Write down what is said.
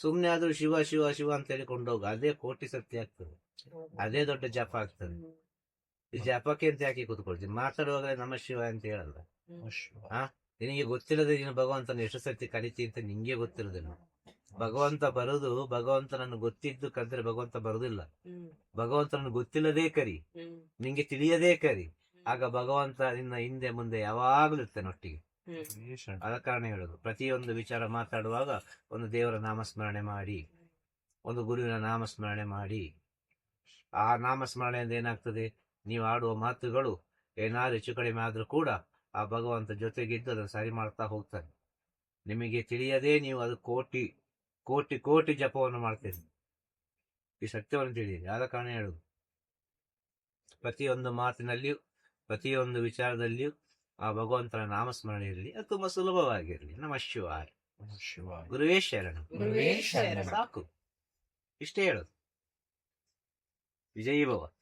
ಸುಮ್ನೆ ಆದ್ರೂ ಶಿವ ಶಿವ ಶಿವ ಅಂತ ಹೇಳಿಕೊಂಡು ಹೋಗ ಅದೇ ಕೋಟಿ ಸತ್ಯ ಆಗ್ತದೆ. ಅದೇ ದೊಡ್ಡ ಜಪ ಆಗ್ತದೆ. ಈ ಜಪಕ್ಕೆ ಅಂತ ಯಾಕೆ ಕೂತ್ಕೊಳ್ತೀನಿ ಮಾತಾಡುವಾಗ ನಮ್ಮ ಶಿವ ಅಂತ ಹೇಳಲ್ಲ. ನಿನಗೆ ಗೊತ್ತಿಲ್ಲದೆ ನೀನು ಭಗವಂತನ ಎಷ್ಟು ಸರ್ತಿ ಕಲಿತಿ ಅಂತ ನಿಂಗೆ ಗೊತ್ತಿರೋದಿಲ್ಲ ಭಗವಂತ ಬರುದು ಭಗವಂತನನ್ನು ಗೊತ್ತಿದ್ದು ಕಂದ್ರೆ ಭಗವಂತ ಬರುದಿಲ್ಲ. ಭಗವಂತನನ್ನು ಗೊತ್ತಿಲ್ಲದೇ ಕರಿ. ನಿಂಗೆ ತಿಳಿಯದೇ ಕರಿ. ಆಗ ಭಗವಂತ ನಿನ್ನ ಹಿಂದೆ ಮುಂದೆ ಯಾವಾಗಲೂ ಇರ್ತಾನೆ ಒಟ್ಟಿಗೆ. ಆದ ಕಾರಣ ಹೇಳುದು ಪ್ರತಿಯೊಂದು ವಿಚಾರ ಮಾತಾಡುವಾಗ ಒಂದು ದೇವರ ನಾಮಸ್ಮರಣೆ ಮಾಡಿ, ಒಂದು ಗುರುವಿನ ನಾಮಸ್ಮರಣೆ ಮಾಡಿ. ಆ ನಾಮಸ್ಮರಣೆಯಿಂದ ಏನಾಗ್ತದೆ? ನೀವು ಆಡುವ ಮಾತುಗಳು ಏನಾದ್ರು ಹೆಚ್ಚು ಕಡಿಮೆ ಆದರೂ ಕೂಡ ಆ ಭಗವಂತ ಜೊತೆಗಿದ್ದು ಅದನ್ನು ಸರಿ ಮಾಡ್ತಾ ಹೋಗ್ತಾನೆ. ನಿಮಗೆ ತಿಳಿಯದೇ ನೀವು ಅದು ಕೋಟಿ ಕೋಟಿ ಕೋಟಿ ಜಪವನ್ನು ಮಾಡ್ತೀರಿ ಈ ಸತ್ಯವನ್ನು ತಿಳಿಯಿರಿ. ಆದ ಕಾರಣ ಹೇಳುದು ಪ್ರತಿಯೊಂದು ಮಾತಿನಲ್ಲಿಯೂ, ಪ್ರತಿಯೊಂದು ವಿಚಾರದಲ್ಲಿಯೂ ಆ ಭಗವಂತನ ನಾಮಸ್ಮರಣೆ ಇರಲಿ ಅದು ತುಂಬಾ ಸುಲಭವಾಗಿರಲಿ. ನಮ್ಮ ಶಿವಾಯ. ಗುರುವೇ ಶರಣ. ಗುರುವೇ ಶರಣ. ಸಾಕು. ಇಷ್ಟೇ ಹೇಳೋದು. ವಿಜಯೀ ಭವ